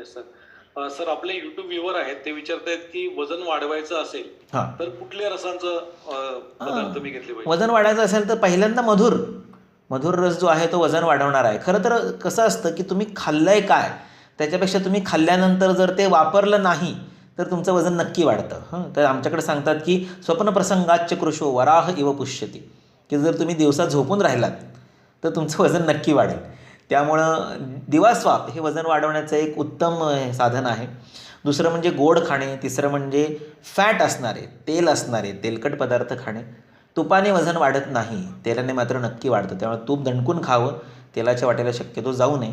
Yes sir sir आपले YouTube viewer आहेत ते विचारतायत की वजन वाढवायचं असेल हां. तर कुठल्या रसांचं पदार्थ मी घेतले पाहिजे? वजन वाढायचं असेल तर पहिल्यांदा मधुर. मधुर रस जो आहे तो वजन वाढवणार आहे. खरं तर कसं असतं की तुम्ही खाल्लंय काय त्याच्यापेक्षा तुम्ही खाल्ल्यानंतर जर ते वापरलं नाही तर तुमचं वजन नक्की वाढतं. हं? तर आमच्याकडे सांगतात की स्वप्नप्रसंगाच्य कृशो वराह इव पुष्यती. की जर तुम्ही दिवसात झोपून राहिलात तर तुमचं वजन नक्की वाढेल. त्यामुळं दिवास्वाप हे वजन वाढवण्याचं एक उत्तम साधन आहे. दुसरं म्हणजे गोड खाणे तिसरं म्हणजे फॅट असणारे तेल असणारे तेलकट पदार्थ खाणे. तुपाने वजन वाढत नाही तेलाने मात्र नक्की वाढतं. त्यामुळे तूप दणकून खावं तेलाच्या वाटेला शक्यतो जाऊ नये.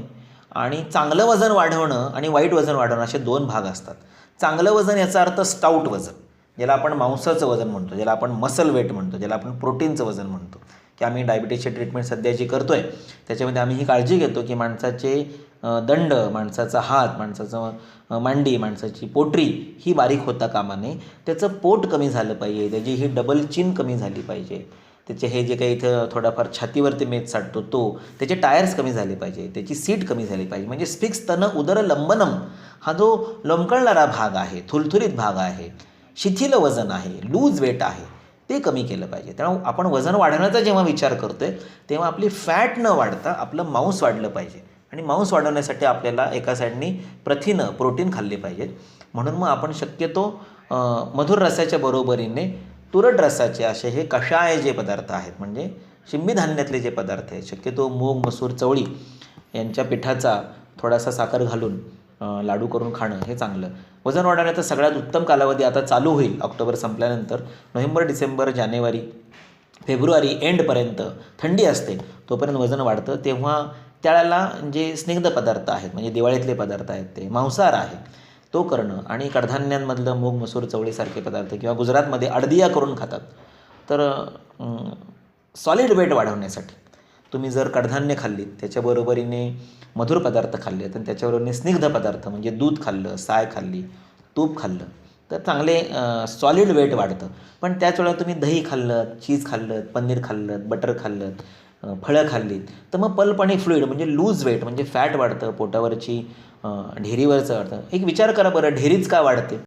आणि चांगलं वजन वाढवणं आणि वाईट वजन वाढवणं असे दोन भाग असतात. चांगलं वजन याचा अर्थ स्टाऊट वजन ज्याला आपण मांसाचं वजन म्हणतो ज्याला आपण मसल वेट म्हणतो ज्याला आपण प्रोटीनचं वजन म्हणतो. की आम्ही डायबिटीजची ट्रीटमेंट सध्या जी करतो आहे त्याच्यामध्ये आम्ही ही काळजी घेतो की माणसाचे दंड माणसाचा हात माणसाचं मांडी माणसाची पोटरी ही बारीक होता कामा नये. त्याचं पोट कमी झालं पाहिजे त्याची ही डबल चिन कमी झाली पाहिजे. त्याचे हे जे काही इथं थोडाफार छातीवरती मेद साठतो तो त्याचे टायर्स कमी झाले पाहिजे त्याची सीट कमी झाली पाहिजे. म्हणजे स्पिक्स तन उदर लंबनम हा जो लोंबकळणारा भाग आहे थुलथुलीत भाग आहे शिथिल वजन आहे लूज वेट आहे ते कमी केलं पाहिजे. त्यामुळे आपण वजन वाढवण्याचा जेव्हा विचार करतो आहे तेव्हा आपली फॅट न वाढता आपलं मांस वाढलं पाहिजे. आणि मांस वाढवण्यासाठी आपल्याला एका साईडनी प्रथिनं प्रोटीन खाल्ले पाहिजेत म्हणून मग आपण शक्यतो मधुर रसाच्या बरोबरीने तुरट रसाचे असे हे कषाय जे पदार्थ आहेत म्हणजे शिंबी धान्यातले जे पदार्थ आहेत शक्यतो मूग मसूर चवळी यांच्या पिठाचा थोडासा साखर घालून लाडू करून खाणं हे चांगलं. वजन वाढवण्याचा सगळ्यात उत्तम कालावधी आता चालू होईल ऑक्टोबर संपल्यानंतर. नोव्हेंबर डिसेंबर जानेवारी फेब्रुवारी एंडपर्यंत थंडी असते. तोपर्यंत वजन वाढतं. तेव्हा त्याला जे स्निग्ध पदार्थ आहेत म्हणजे दिवाळीतले पदार्थ आहेत ते मांसाहार आहे तो करणं आणि कडधान्यांमधलं मूग मसूर चवळीसारखे पदार्थ किंवा गुजरातमध्ये अडदिया करून खातात. तर सॉलिड वेट वाढवण्यासाठी तुम्ही जर कडधान्य खाल्लीत त्याच्याबरोबरीने मधुर पदार्थ खाल्ले आणि त्याच्याबरोबरीने स्निग्ध पदार्थ म्हणजे दूध खाल्लं साय खाल्ली तूप खाल्लं तर चांगले सॉलिड वेट वाढतं. पण त्याच वेळेला तुम्ही दही खाल्लं चीज खाल्लं पनीर खाल्लं बटर खाल्लं फळं खाल्लीत तर मग पल्प आणि फ्लुईड म्हणजे लूज वेट म्हणजे फॅट वाढतं पोटावरची ढेरीवरचं वाढतं. एक विचार करा बरं ढेरीच का वाढते?